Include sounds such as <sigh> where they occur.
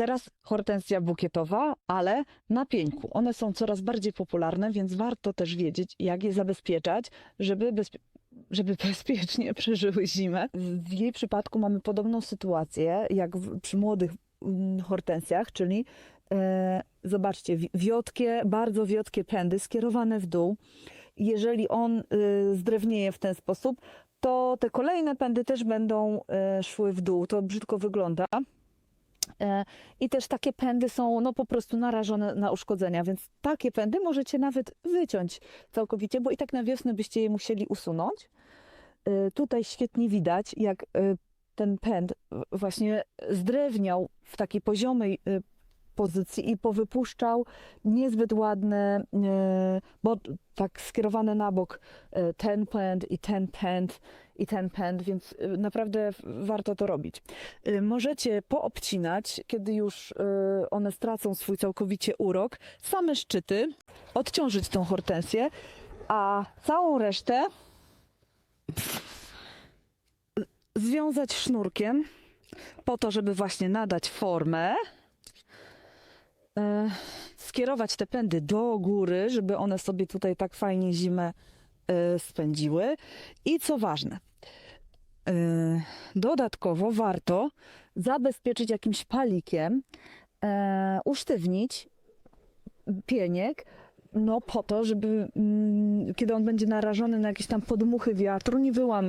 Teraz hortensja bukietowa, ale na pieńku. One są coraz bardziej popularne, więc warto też wiedzieć, jak je zabezpieczać, żeby, bezpie- żeby <laughs> bezpiecznie przeżyły zimę. W jej przypadku mamy podobną sytuację jak w, przy młodych mm, hortensjach, czyli e, zobaczcie, wi- wiotkie, bardzo wiotkie pędy skierowane w dół. Jeżeli on y, zdrewnieje w ten sposób, to te kolejne pędy też będą e, szły w dół. To brzydko wygląda. E, I też takie pędy są no, po prostu narażone na uszkodzenia, więc takie pędy możecie nawet wyciąć całkowicie, bo i tak na wiosnę byście je musieli usunąć. E, Tutaj świetnie widać, jak e, ten pęd właśnie zdrewniał w takiej poziomej pozycji i powypuszczał niezbyt ładne, e, bo tak skierowane na bok e, ten pęd i ten pęd i ten pęd, więc e, naprawdę warto to robić. Możecie poobcinać, kiedy już one stracą swój całkowicie urok, same szczyty, odciążyć tą hortensję, a całą resztę związać sznurkiem po to, żeby właśnie nadać formę. E, Skierować te pędy do góry, żeby one sobie tutaj tak fajnie zimę e, spędziły. I co ważne, e, dodatkowo warto zabezpieczyć jakimś palikiem, e, usztywnić pieniek, no po to, żeby mm, kiedy on będzie narażony na jakieś tam podmuchy wiatru, nie wyłamał